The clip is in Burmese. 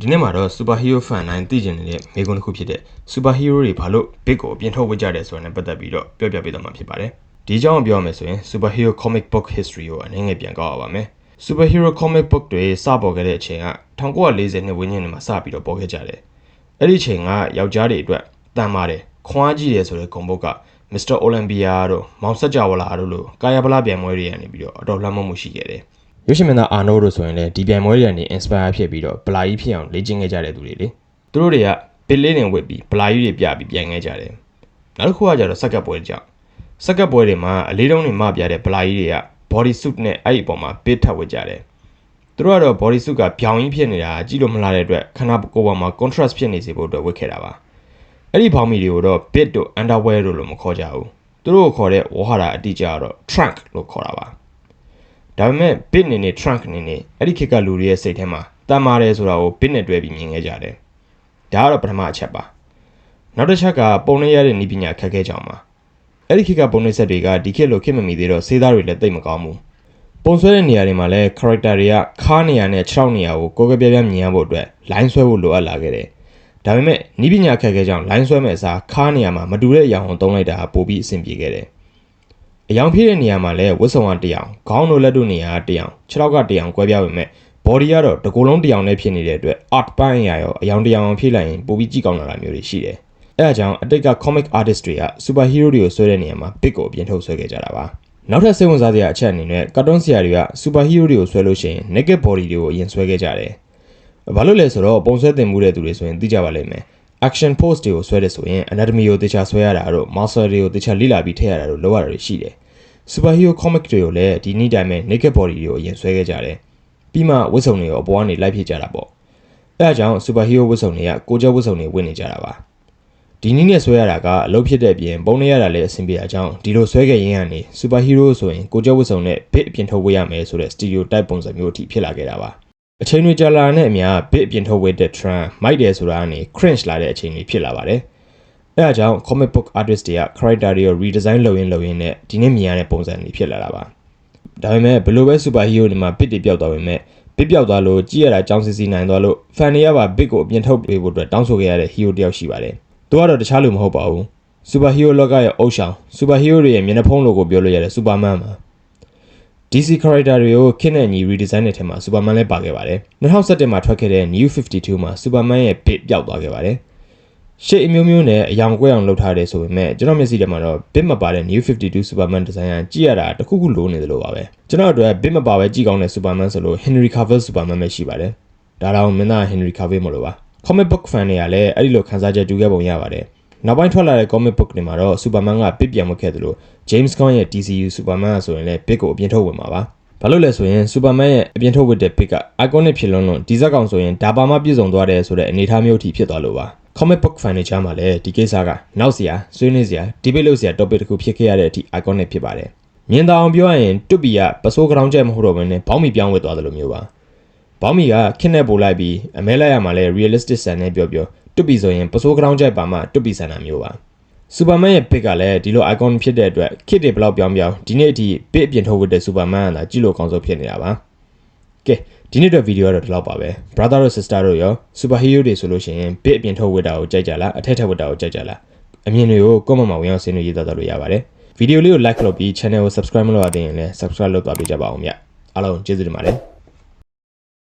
ဒီနေ့မှာတော့ Superhero Fan 9သိကျင်နေတဲ့မိကုန်းတစ်ခုဖြစ်တဲ့ Superhero တွေဘာလို့ Big ကိုအပြင်ထုတ်ဝေကြတယ်ဆိုတာနဲ့ပတ်သက်ပြီးတော့ပြောပြပေးတော့မှာဖြစ်ပါတယ်။ဒီအကြောင်းကိုပြောရမယ်ဆိုရင် Superhero Comic Book History ကိုအနေငယ်ပြန်ကောက်ရပါမယ်။ Superhero Comic Book တွေစပေါ်ခဲ့တဲ့အချိန်က1940နှစ်ဝန်းကျင်တွေမှာစပြီးတော့ပေါ်ခဲ့ကြတယ်။အဲ့ဒီအချိန်ကယောက်ျားတွေအတွက်တန်ပါတယ်ခွန်အားကြီးတယ်ဆိုတဲ့ဂုဏ်ပုတ်က Mr. Olympia တို့မောင်ဆက်ကြဝလာတို့လိုကာယပလပြိုင်ပွဲတွေကနေပြီးတော့အတော်လှမ်းမမှုရှိခဲ့တယ်။ ရွှေရှင်မင်းသားအာနိုတို့ဆိုရင်လည်းဒီပြိုင်ပွဲတွေကနေ inspire ဖြစ်ပြီးတော့ဗလာကြီးဖြစ်အောင်လေ့ကျင့်ခဲ့ကြတဲ့သူတွေလေ။သူတို့တွေကပစ်လေးတွေဝစ်ပြီးဗလာကြီးတွေပြပြီးပြိုင်ခဲ့ကြတယ်။နောက်တစ်ခုကကျတော့စက်ကပ်ပွဲကြောင့်စက်ကပ်ပွဲတွေမှာအလေးတုံးတွေမပြတဲ့ဗလာကြီးတွေက body suit နဲ့အဲ့ဒီအပေါ်မှာ pit ထပ်ဝစ်ကြတယ်။သူတို့ကတော့ body suit ကပြောင်ကြီးဖြစ်နေတာကြည့်လို့မလားတဲ့အတွက်ခန္ဓာကိုယ်ပေါ်မှာ contrast ဖြစ်နေစေဖို့အတွက်ဝစ်ခဲ့တာပါ။အဲ့ဒီဖောင်းမီတွေကိုတော့ pit တို့ underwear တို့လို့မခေါ်ကြဘူး။သူတို့ကိုခေါ်တဲ့ဝါဟာရအတိအကျကတော့ trunk လို့ခေါ်တာပါ။ ဒါပေမဲ့ bit နေနေ trunk နေနေအဲ့ဒီခေတ်ကလူတွေရဲ့စိတ်ထဲမှာတန်မာတယ်ဆိုတာကို bit နဲ့တွဲပြီးမြင်ခဲ့ကြတယ်။ဒါကတော့ပထမအချက်ပါ။နောက်တစ်ချက်ကပုံနှရတဲ့ဤပညာခက်ခဲကြောင်ပါ။အဲ့ဒီခေတ်ကပုံနှဆက်တွေကဒီခေတ်လိုခေတ်မမီသေးတော့စေးသားတွေလည်းတိတ်မကောင်းဘူး။ပုံဆွဲတဲ့နေရာတွေမှာလည်း character တွေကခါးနေရာနဲ့6နေရာကိုကိုယ်ကပြပြမြင်ရဖို့အတွက် line ဆွဲဖို့လိုအပ်လာခဲ့တယ်။ဒါပေမဲ့ဤပညာခက်ခဲကြောင် line ဆွဲမဲ့အစားခါးနေရာမှာမတူတဲ့အရာကိုသုံးလိုက်တာပိုပြီးအဆင်ပြေခဲ့တယ်။ အယောင်ဖြည့်တဲ့နေရာမှာလည်းဝတ်စုံကတစ်ယောင်ခေါင်းတို့လက်တို့နေရာကတစ်ယောင်ခြေထောက်ကတစ်ယောင်ကွဲပြားပေမဲ့ body ကတော့တစ်ကိုယ်လုံးတစ်ယောင်နဲ့ဖြစ်နေတဲ့အတွက် art ပိုင်းအရာရောအယောင်တစ်ယောင်ဖြည့်လိုက်ရင်ပိုပြီးကြည့်ကောင်းလာတာမျိုးတွေရှိတယ်။အဲအကြောင်းအတိတ်က comic artist တွေက superhero တွေကိုဆွဲတဲ့နေရာမှာ big ကိုအပြင်ထုတ်ဆွဲခဲ့ကြတာပါ။နောက်ထပ်စိတ်ဝင်စားစရာအချက်အနေနဲ့ cartoon ဆရာတွေက superhero တွေကိုဆွဲလို့ရှိရင် naked body တွေကိုအရင်ဆွဲခဲ့ကြတယ်။ဘာလို့လဲဆိုတော့ပုံဆွဲတင်မှုတဲ့သူတွေဆိုရင်သိကြပါလိမ့်မယ်။ action pose တွေကိုဆွဲတယ်ဆိုရင် anatomy ကိုတေချာဆွဲရတာတို့ muscle တွေကိုတေချာလိလာပြီးထည့်ရတာတို့လုပ်ရတာတွေရှိတယ်။ superhero comic တွေကိုလည်းဒီနေ့တိုင်းပဲ naked body တွေကိုအရင်ဆွဲခဲ့ကြတယ်။ပြီးမှဝတ်စုံတွေကိုအပေါ်ကနေလိုက်ဖြစ်ကြတာပေါ့။အဲအကြောင်း superhero ဝတ်စုံတွေကကိုကျော်ဝတ်စုံတွေဝတ်နေကြတာပါ။ဒီနည်းနဲ့ဆွဲရတာကအလုပ်ဖြစ်တဲ့အပြင်ပုံနေရတာလည်းအဆင်ပြေအကြောင်းဒီလိုဆွဲခဲ့ရင်းကနေ superhero ဆိုရင်ကိုကျော်ဝတ်စုံနဲ့ bit အပြင်ထုတ်ဝေးရမယ်ဆိုတဲ့ stereotype ပုံစံမျိုးအထိဖြစ်လာခဲ့တာပါ။ အချိန်တွေကြာလာတဲ့အမျှ bit အပြင်ထုတ်ဝေးတဲ့ trend မိုက်တယ်ဆိုတာကနေ cringe လာတဲ့အချိန်တွေဖြစ်လာပါတယ်။အဲအကြောင်း comic book artist တွေက character တွေကို redesign လုပ်ရင်းလုပ်ရင်းနဲ့ဒီနေ့မြင်ရတဲ့ပုံစံတွေဖြစ်လာတာပါ။ဒါပေမဲ့ဘယ်လိုပဲ superhero တွေမှာ bit တွေပျောက်သွားပေမဲ့ bit ပျောက်သွားလို့ကြည့်ရတာကြောင်းစီစီနိုင်သွားလို့ fan တွေကပါ bit ကိုအပြင်ထုတ်ပေးဖို့အတွက်တောင်းဆိုခဲ့ရတဲ့ hero တယောက်ရှိပါတယ်။သူကတော့တခြားလူမဟုတ်ပါဘူး။ superhero လောကရဲ့အုပ်ဆောင် superhero တွေရဲ့မျက်နှာဖုံးလိုကိုပြောလို့ရတဲ့ superman ပါ။ DC character တွေကိုခင်းနဲ့ညီ redesign တဲ့ထဲမှာ Superman လည်းပါခဲ့ပါတယ်။2017မှာထွက်ခဲ့တဲ့ New 52မှာ Superman ရဲ့ bit ပျောက်သွားခဲ့ပါတယ်။ရှေ့အမျိုးမျိုးနဲ့အယောင်ကွဲအောင်လုပ်ထားတယ်ဆိုပေမဲ့ကျွန်တော်မျက်စိထဲမှာတော့ bit မပါတဲ့ New 52 Superman design ကကြည့်ရတာတခုခုလိုနေတယ်လို့ပါပဲ။ကျွန်တော်အတွက် bit မပါပဲကြည့်ကောင်းတဲ့ Superman ဆိုလို့ Henry Cavill Superman ပဲရှိပါတယ်။ဒါတော့မင်းသား Henry Cavill မလို့ပါ။ comic book fan တွေကလည်းအဲ့ဒီလိုခန်းစားချက်တူခဲ့ပုံရပါတယ်။ နောက်ပိုင်းထွက်လာတဲ့ comic book တွေမှာတော့ Superman က bit ပြန်ဝတ်ခဲ့တယ်လို့ James Gunn ရဲ့ DCU Superman ဆိုရင်လည်း bit ကိုအပြင်ထုတ်ဝင်မှာပါ။ဘာလို့လဲဆိုရင် Superman ရဲ့အပြင်ထုတ်ဝတ်တဲ့ bit က iconic ဖြစ်လွန်းလို့ဒီဇက်ကောင်ဆိုရင်ဒါပါမှပြည့်စုံသွားတယ်ဆိုတဲ့အနေအထားမျိုးအထိဖြစ်သွားလို့ပါ။ comic book fan တွေချားမှာလည်းဒီကိစ္စကနောက်စရာဆွေးနွေးစရာ debate လုပ်စရာ topic တစ်ခုဖြစ်ခဲ့ရတဲ့အထိ iconic ဖြစ်ပါတယ်။မြင်သာအောင်ပြောရရင်တွတ်ပီကပစိုးကြောင်ကျဲမဟုတ်တော့ဘဲနဲ့ဘောင်းမီပြောင်းဝတ်သွားတယ်လို့မျိုးပါ။ဘောင်းမီကခင်းနဲ့ပို့လိုက်ပြီးအမဲလိုက်ရမှာလဲ realistic ဆန်နဲ့ပြောပြော တွတ်ပီဆိုရင်ပစိုးကြောင်ကျဲပါမှတွတ်ပီဆန်တာမျိုးပါ။ Superman ရဲ့ pick ကလည်းဒီလို icon ဖြစ်တဲ့အတွက် kit တွေဘယ်လောက်ပြောင်းပြောင်းဒီနေ့အထိ bit အပြင်ထုတ်ဝတ်တဲ့ Superman ကသာကြည့်လို့ကောင်းဆုံးဖြစ်နေတာပါ။ကဲဒီနေ့အတွက်ဗီဒီယိုကတော့ဒီလောက်ပါပဲ brother တို့ sister တို့ရော superhero တွေဆိုလို့ရှိရင် bit အပြင်ထုတ်ဝတ်တာကိုကြိုက်ကြလားအထက်ထက်ဝတ်တာကိုကြိုက်ကြလားအမြင်တွေကို comment မှာဝင်အောင်ဆင်းလို့ရေးသားတော့လို့ရပါတယ်ဗီဒီယိုလေးကို like လုပ်ပြီး channel ကို subscribe မလုပ်ရသေးရင်လည်း subscribe လုပ်သွားပေးကြပါဦးမြအားလုံးကျေးဇူးတင်ပါတယ်